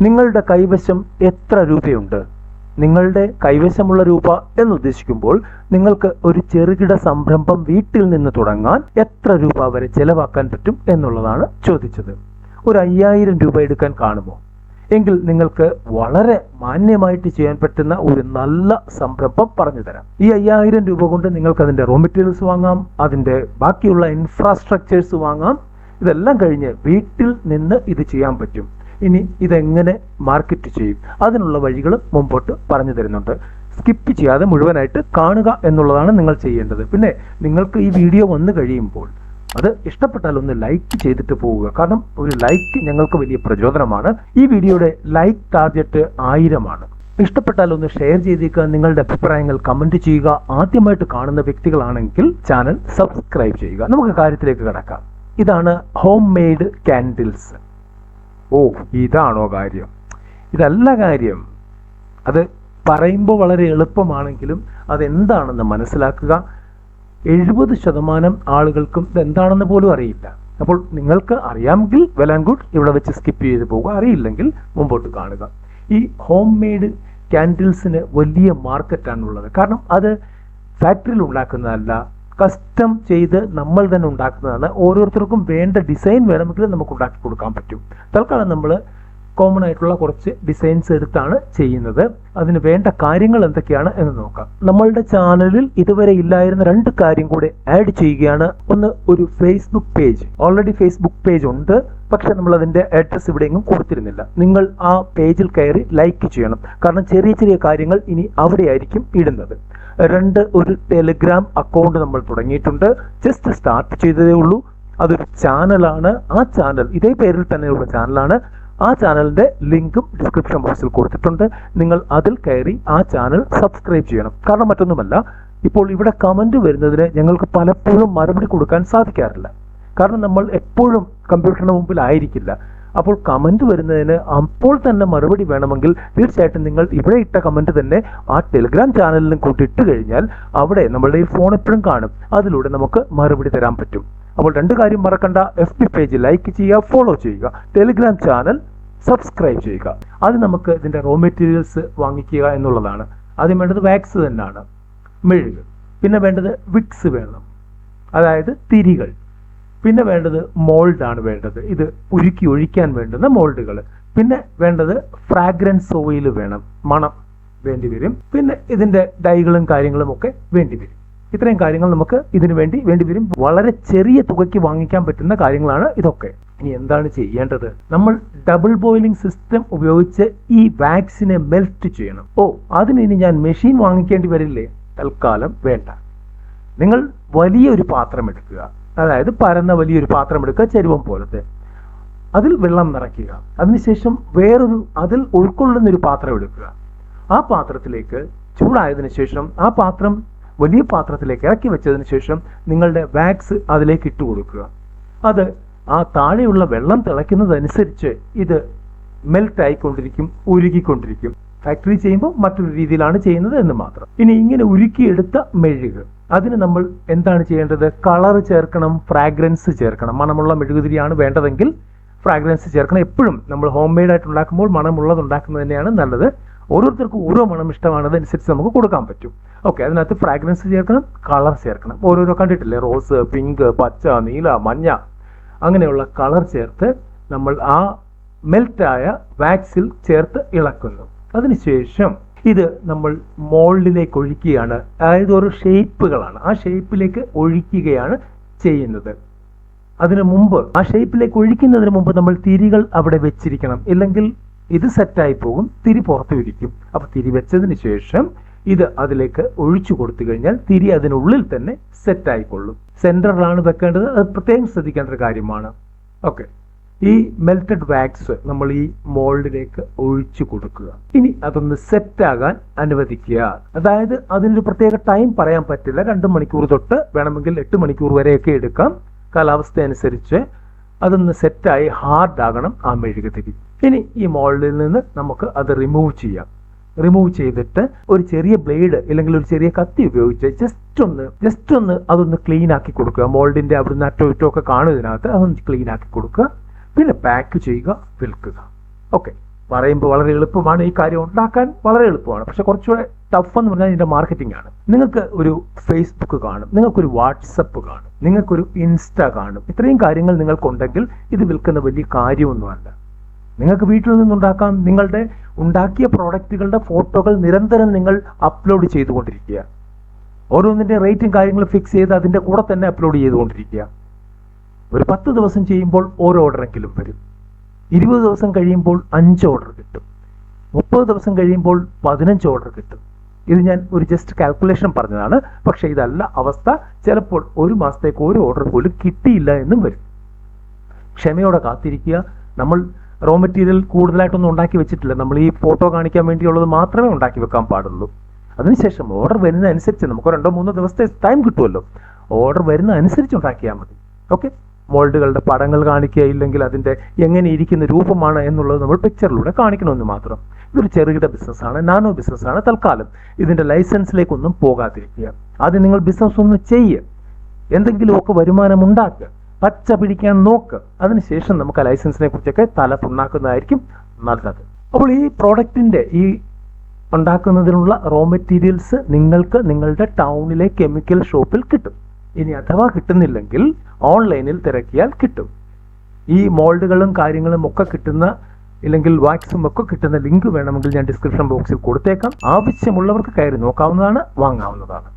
നിങ്ങളുടെ കൈവശം എത്ര രൂപയുണ്ട്? നിങ്ങളുടെ കൈവശമുള്ള രൂപ എന്ന് ഉദ്ദേശിക്കുമ്പോൾ നിങ്ങൾക്ക് ഒരു ചെറുകിട സംരംഭം വീട്ടിൽ നിന്ന് തുടങ്ങാൻ എത്ര രൂപ വരെ ചെലവാക്കാൻ പറ്റും എന്നുള്ളതാണ് ചോദിച്ചത്. ഒരു അയ്യായിരം രൂപ എടുക്കാൻ കാണുമോ? എങ്കിൽ നിങ്ങൾക്ക് വളരെ മാന്യമായിട്ട് ചെയ്യാൻ പറ്റുന്ന ഒരു നല്ല സംരംഭം പറഞ്ഞു തരാം. ഈ അയ്യായിരം രൂപ കൊണ്ട് നിങ്ങൾക്ക് അതിന്റെ റോ മെറ്റീരിയൽസ് വാങ്ങാം അതിന്റെ ബാക്കിയുള്ള ഇൻഫ്രാസ്ട്രക്ചേഴ്സ് വാങ്ങാം. ഇതെല്ലാം കഴിഞ്ഞ് വീട്ടിൽ നിന്ന് ഇത് ചെയ്യാൻ പറ്റും. ഇനി ഇതെങ്ങനെ മാർക്കറ്റ് ചെയ്യും? അതിനുള്ള വഴികൾ മുമ്പോട്ട് പറഞ്ഞു തരുന്നുണ്ട്. സ്കിപ്പ് ചെയ്യാതെ മുഴുവനായിട്ട് കാണുക എന്നുള്ളതാണ് നിങ്ങൾ ചെയ്യേണ്ടത്. പിന്നെ നിങ്ങൾക്ക് ഈ വീഡിയോ വന്നു കഴിയുമ്പോൾ അത് ഇഷ്ടപ്പെട്ടാൽ ഒന്ന് ലൈക്ക് ചെയ്തിട്ട് പോവുക. കാരണം ഒരു ലൈക്ക് ഞങ്ങൾക്ക് വലിയ പ്രചോദനമാണ്. ഈ വീഡിയോയുടെ ലൈക്ക് ടാർഗറ്റ് ആയിരമാണ്. ഇഷ്ടപ്പെട്ടാൽ ഒന്ന് ഷെയർ ചെയ്തേക്കുക. നിങ്ങളുടെ അഭിപ്രായങ്ങൾ കമന്റ് ചെയ്യുക. ആദ്യമായിട്ട് കാണുന്ന വ്യക്തികളാണെങ്കിൽ ചാനൽ സബ്സ്ക്രൈബ് ചെയ്യുക. നമുക്ക് കാര്യത്തിലേക്ക് കടക്കാം. ഇതാണ് ഹോം മെയ്ഡ് കാൻഡിൽസ് ഓ ഇതാണോ കാര്യം. ഇതല്ല കാര്യം. അത് പറയുമ്പോൾ വളരെ എളുപ്പമാണെങ്കിലും അതെന്താണെന്ന് മനസ്സിലാക്കുക. എഴുപത് ശതമാനം ആളുകൾക്കും ഇതെന്താണെന്ന് പോലും അറിയില്ല. അപ്പോൾ നിങ്ങൾക്ക് അറിയാമെങ്കിൽ വെൽ ആൻഡ് ഗുഡ് ഇവിടെ വെച്ച് സ്കിപ്പ് ചെയ്ത് പോകുക അറിയില്ലെങ്കിൽ മുമ്പോട്ട് കാണുക. ഈ ഹോം മെയ്ഡ് ക്യാൻഡിൽസിന് വലിയ മാർക്കറ്റാണുള്ളത് കാരണം അത് ഫാക്ടറിയിൽ ഉണ്ടാക്കുന്നതല്ല. കസ്റ്റം ചെയ്ത് നമ്മൾ തന്നെ ഉണ്ടാക്കുന്നതാണ്. ഓരോരുത്തർക്കും വേണ്ട ഡിസൈൻ വേണമെങ്കിൽ നമുക്ക് ഉണ്ടാക്കി കൊടുക്കാൻ പറ്റും. തൽക്കാലം നമ്മൾ കോമൺ ആയിട്ടുള്ള കുറച്ച് ഡിസൈൻസ് എടുത്താണ് ചെയ്യുന്നത്. അതിന് വേണ്ട കാര്യങ്ങൾ എന്തൊക്കെയാണ് എന്ന് നോക്കാം. നമ്മളുടെ ചാനലിൽ ഇതുവരെ ഇല്ലായിരുന്ന രണ്ട് കാര്യം കൂടെ ആഡ് ചെയ്യുകയാണ്. ഒന്ന് ഒരു Facebook page already Facebook page ഉണ്ട്. പക്ഷെ നമ്മൾ അതിന്റെ അഡ്രസ് ഇവിടെയെങ്കിലും കൊടുത്തിരുന്നില്ല. നിങ്ങൾ ആ പേജിൽ കയറി ലൈക്ക് ചെയ്യണം. കാരണം ചെറിയ ചെറിയ കാര്യങ്ങൾ ഇനി അവിടെയായിരിക്കും ഇടുന്നത്. രണ്ട് ഒരു ടെലിഗ്രാം അക്കൗണ്ട് നമ്മൾ തുടങ്ങിയിട്ടുണ്ട്. ജസ്റ്റ് സ്റ്റാർട്ട് ചെയ്തതേ ഉള്ളൂ. അതൊരു ചാനലാണ് ആ ചാനൽ ഇതേ പേരിൽ തന്നെയുള്ള ചാനലാണ് ആ ചാനലിന്റെ ലിങ്കും ഡിസ്ക്രിപ്ഷൻ ബോക്സിൽ കൊടുത്തിട്ടുണ്ട്. നിങ്ങൾ അതിൽ കയറി ആ ചാനൽ സബ്സ്ക്രൈബ് ചെയ്യണം. കാരണം മറ്റൊന്നുമല്ല ഇപ്പോൾ ഇവിടെ കമന്റ് വരുന്നതിന് ഞങ്ങൾക്ക് പലപ്പോഴും മറുപടി കൊടുക്കാൻ സാധിക്കാറില്ല. കാരണം നമ്മൾ എപ്പോഴും കമ്പ്യൂട്ടറിന് മുമ്പിലായിരിക്കില്ല അപ്പോൾ കമന്റ് വരുന്നതിന് അപ്പോൾ തന്നെ മറുപടി വേണമെങ്കിൽ തീർച്ചയായിട്ടും നിങ്ങൾ ഇവിടെ ഇട്ട കമന്റ് തന്നെ ആ ടെലിഗ്രാം ചാനലിലും കൂട്ടി ഇട്ട് കഴിഞ്ഞാൽ അവിടെ നമ്മളുടെ ഈ ഫോൺ എപ്പോഴും കാണും. അതിലൂടെ നമുക്ക് മറുപടി തരാൻ പറ്റും. അപ്പോൾ രണ്ട് കാര്യം മറക്കണ്ട. എഫ് ബി പേജ് ലൈക്ക് ചെയ്യുക ഫോളോ ചെയ്യുക. ടെലിഗ്രാം ചാനൽ സബ്സ്ക്രൈബ് ചെയ്യുക. അത് നമുക്ക് ഇതിന്റെ റോ മെറ്റീരിയൽസ് വാങ്ങിക്കുക എന്നുള്ളതാണ്. ആദ്യം വേണ്ടത് വാക്സ് തന്നെയാണ്. മെഴുക്. പിന്നെ വേണ്ടത് വിക്സ് വേണം. അതായത് തിരികൾ. പിന്നെ വേണ്ടത് മോൾഡ് ആണ് വേണ്ടത്. ഇത് ഉരുക്കി ഒഴിക്കാൻ വേണ്ടുന്ന മോൾഡുകൾ പിന്നെ വേണ്ടത് ഫ്രാഗ്രൻസ് ഓയിൽ വേണം. മണം വേണ്ടി വരും. പിന്നെ ഇതിന്റെ ഡൈകളും കാര്യങ്ങളും ഒക്കെ വേണ്ടി വരും. ഇത്രയും കാര്യങ്ങൾ നമുക്ക് ഇതിനു വേണ്ടി വേണ്ടി വരും. വളരെ ചെറിയ തുകയ്ക്ക് വാങ്ങിക്കാൻ പറ്റുന്ന കാര്യങ്ങളാണ് ഇതൊക്കെ. ഇനി എന്താണ് ചെയ്യേണ്ടത്? നമ്മൾ ഡബിൾ ബോയിലിംഗ് സിസ്റ്റം ഉപയോഗിച്ച് ഈ വാക്സിനെ മെൽറ്റ് ചെയ്യണം. ഓ അതിന് ഇനി ഞാൻ മെഷീൻ വാങ്ങിക്കേണ്ടി വരില്ലേ? തൽക്കാലം വേണ്ട. നിങ്ങൾ വലിയൊരു പാത്രം എടുക്കുക. അതായത് പരന്ന വലിയൊരു പാത്രം എടുക്കുക ചരുവം പോലത്തെ. അതിൽ വെള്ളം നിറയ്ക്കുക. അതിനുശേഷം വേറൊരു അതിൽ ഉൾക്കൊള്ളുന്ന ഒരു പാത്രം എടുക്കുക. ആ പാത്രത്തിലേക്ക് ചൂടായതിനു ശേഷം ആ പാത്രം വലിയ പാത്രത്തിലേക്ക് ഇറക്കി വെച്ചതിന് ശേഷം നിങ്ങളുടെ വാക്സ് അതിലേക്ക് ഇട്ട് കൊടുക്കുക. അത് ആ താഴെയുള്ള വെള്ളം തിളയ്ക്കുന്നതനുസരിച്ച് ഇത് മെൽറ്റ് ആയിക്കൊണ്ടിരിക്കും ഉരുകിക്കൊണ്ടിരിക്കും. ഫാക്ടറി ചെയ്യുമ്പോൾ മറ്റൊരു രീതിയിലാണ് ചെയ്യുന്നത് എന്ന് മാത്രം. ഇനി ഇങ്ങനെ ഉരുക്കിയെടുത്ത മെഴുക്. അതിന് നമ്മൾ എന്താണ് ചെയ്യേണ്ടത്? കളർ ചേർക്കണം ഫ്രാഗ്രൻസ് ചേർക്കണം. മണമുള്ള മെഴുകുതിരിയാണ് വേണ്ടതെങ്കിൽ ഫ്രാഗ്രൻസ് ചേർക്കണം. എപ്പോഴും നമ്മൾ ഹോം മെയ്ഡ് ആയിട്ട് ഉണ്ടാക്കുമ്പോൾ മണമുള്ളത് ഉണ്ടാക്കുന്നത് തന്നെയാണ് നല്ലത്. ഓരോരുത്തർക്കും ഓരോ മണം ഇഷ്ടമാണ്. അതനുസരിച്ച് നമുക്ക് കൊടുക്കാൻ പറ്റും. ഓക്കെ അതിനകത്ത് ഫ്രാഗ്രൻസ് ചേർക്കണം കളർ ചേർക്കണം. ഓരോരോ കണ്ടിട്ടില്ലേ? റോസ് പിങ്ക് പച്ച നീല മഞ്ഞ. അങ്ങനെയുള്ള കളർ ചേർത്ത് നമ്മൾ ആ മെൽറ്റായ വാക്സിൽ ചേർത്ത് ഇളക്കുന്നു. അതിനുശേഷം ഇത് നമ്മൾ മോൾഡിലേക്ക് ഒഴിക്കുകയാണ്. അതായത് ഓരോ ഷേപ്പുകളാണ് ആ ഷേപ്പിലേക്ക് ഒഴിക്കുകയാണ് ചെയ്യുന്നത്. അതിനു മുമ്പ് ആ ഷേപ്പിലേക്ക് ഒഴിക്കുന്നതിന് മുമ്പ് നമ്മൾ തിരികൾ അവിടെ വെച്ചിരിക്കണം. ഇല്ലെങ്കിൽ ഇത് സെറ്റായി പോകും. തിരി പുറത്തു വിരിക്കും അപ്പൊ തിരി വെച്ചതിന് ശേഷം ഇത് അതിലേക്ക് ഒഴിച്ചു കൊടുത്തു കഴിഞ്ഞാൽ തിരി അതിനുള്ളിൽ തന്നെ സെറ്റായിക്കൊള്ളും. സെന്ററിലാണ് വെക്കേണ്ടത്. അത് പ്രത്യേകം ശ്രദ്ധിക്കേണ്ട ഒരു കാര്യമാണ്. ഓക്കെ ഈ മെൽറ്റഡ് വാക്സ് നമ്മൾ ഈ മോൾഡിലേക്ക് ഒഴിച്ചു കൊടുക്കുക. ഇനി അതൊന്ന് സെറ്റ് ആകാൻ അനുവദിക്കുക. അതായത് അതിനൊരു പ്രത്യേക ടൈം പറയാൻ പറ്റില്ല. രണ്ട് മണിക്കൂർ തൊട്ട് വേണമെങ്കിൽ എട്ട് മണിക്കൂർ വരെയൊക്കെ എടുക്കാം. കാലാവസ്ഥ അനുസരിച്ച് അതൊന്ന് സെറ്റായി ഹാർഡ് ആകണം ആ മെഴുകുതിരി. ഇനി ഈ മോൾഡിൽ നിന്ന് നമുക്ക് അത് റിമൂവ് ചെയ്യാം. റിമൂവ് ചെയ്തിട്ട് ഒരു ചെറിയ ബ്ലേഡ് അല്ലെങ്കിൽ ഒരു ചെറിയ കത്തി ഉപയോഗിച്ച് ജസ്റ്റ് ഒന്ന് ജസ്റ്റ് ഒന്ന് അതൊന്ന് ക്ലീൻ ആക്കി കൊടുക്കുക. മോൾഡിന്റെ അവിടുന്ന് അറ്റോ ഇറ്റോ ഒക്കെ കാണും ഇതിനകത്ത്. അതൊന്ന് ക്ലീൻ ആക്കി കൊടുക്കുക. പിന്നെ പാക്ക് ചെയ്യുക വിൽക്കുക. ഓക്കെ പറയുമ്പോൾ വളരെ എളുപ്പമാണ് ഈ കാര്യം ഉണ്ടാക്കാൻ വളരെ എളുപ്പമാണ്. പക്ഷെ കുറച്ചുകൂടെ ടഫ് എന്ന് പറഞ്ഞാൽ ഇതിന്റെ മാർക്കറ്റിംഗ് ആണ്. നിങ്ങൾക്ക് ഒരു ഫേസ്ബുക്ക് കാണും നിങ്ങൾക്കൊരു വാട്സപ്പ് കാണും നിങ്ങൾക്കൊരു ഇൻസ്റ്റ കാണും. ഇത്രയും കാര്യങ്ങൾ നിങ്ങൾക്കുണ്ടെങ്കിൽ ഇത് വിൽക്കുന്ന വലിയ കാര്യമൊന്നുമല്ല നിങ്ങൾക്ക് വീട്ടിൽ നിന്നുണ്ടാക്കാം നിങ്ങളുടെ ഉണ്ടാക്കിയ പ്രോഡക്റ്റുകളുടെ ഫോട്ടോകൾ നിരന്തരം നിങ്ങൾ അപ്ലോഡ് ചെയ്തുകൊണ്ടിരിക്കുക. ഓരോന്നിന്റെ റേറ്റും കാര്യങ്ങളും ഫിക്സ് ചെയ്ത് അതിന്റെ കൂടെ തന്നെ അപ്ലോഡ് ചെയ്തുകൊണ്ടിരിക്കുക. ഒരു പത്ത് ദിവസം ചെയ്യുമ്പോൾ ഓരോ ഓർഡറെങ്കിലും വരും. ഇരുപത് ദിവസം കഴിയുമ്പോൾ അഞ്ച് ഓർഡർ കിട്ടും. മുപ്പത് ദിവസം കഴിയുമ്പോൾ പതിനഞ്ച് ഓർഡർ കിട്ടും. ഇത് ഞാൻ ഒരു ജസ്റ്റ് കാൽക്കുലേഷൻ പറഞ്ഞതാണ്. പക്ഷേ ഇതല്ല അവസ്ഥ. ചിലപ്പോൾ ഒരു മാസത്തേക്ക് ഒരു ഓർഡർ പോലും കിട്ടിയില്ല എന്നും വരും. ക്ഷമയോടെ കാത്തിരിക്കുക. നമ്മൾ റോ മെറ്റീരിയൽ കൂടുതലായിട്ടൊന്നും ഉണ്ടാക്കി വെച്ചിട്ടില്ല. നമ്മൾ ഈ ഫോട്ടോ കാണിക്കാൻ വേണ്ടിയുള്ളത് മാത്രമേ ഉണ്ടാക്കി വെക്കാൻ പാടുള്ളൂ. അതിനുശേഷം ഓർഡർ വരുന്നതനുസരിച്ച് നമുക്ക് രണ്ടോ മൂന്നോ ദിവസത്തെ ടൈം കിട്ടുമല്ലോ. ഓർഡർ വരുന്ന അനുസരിച്ച് ഉണ്ടാക്കിയാൽ മതി. ഓക്കെ മോൾഡുകളുടെ പടങ്ങൾ കാണിക്കുക ഇല്ലെങ്കിൽ അതിന്റെ എങ്ങനെ ഇരിക്കുന്ന രൂപമാണ് എന്നുള്ളത് നമ്മൾ പിക്ചറിലൂടെ കാണിക്കണമെന്ന് മാത്രം. ഇതൊരു ചെറുകിട ബിസിനസ്സാണ് നാനോ ബിസിനസ്സാണ് തൽക്കാലം. ഇതിന്റെ ലൈസൻസിലേക്കൊന്നും പോകാതിരിക്കുക. ആദ്യം നിങ്ങൾ ബിസിനസ് ഒന്ന് ചെയ്യുക എന്തെങ്കിലുമൊക്കെ വരുമാനം ഉണ്ടാക്കുക പച്ച പിടിക്കാൻ നോക്ക്. അതിനുശേഷം നമുക്ക് ആ ലൈസൻസിനെ കുറിച്ചൊക്കെ തല പുണ്ണാക്കുന്നതായിരിക്കും നല്ലത്. അപ്പോൾ ഈ പ്രോഡക്റ്റിന്റെ ഈ ഉണ്ടാക്കുന്നതിനുള്ള റോ മെറ്റീരിയൽസ് നിങ്ങൾക്ക് നിങ്ങളുടെ ടൗണിലെ കെമിക്കൽ ഷോപ്പിൽ കിട്ടും. ഇനി അഥവാ കിട്ടുന്നില്ലെങ്കിൽ ഓൺലൈനിൽ തിരക്കിയാൽ കിട്ടും. ഈ മോൾഡുകളും കാര്യങ്ങളും ഒക്കെ കിട്ടുന്ന ഇല്ലെങ്കിൽ വാക്സും ഒക്കെ കിട്ടുന്ന ലിങ്ക് വേണമെങ്കിൽ ഞാൻ ഡിസ്ക്രിപ്ഷൻ ബോക്സിൽ കൊടുത്തേക്കാം. ആവശ്യമുള്ളവർക്ക് കയറി നോക്കാവുന്നതാണ് വാങ്ങാവുന്നതാണ്.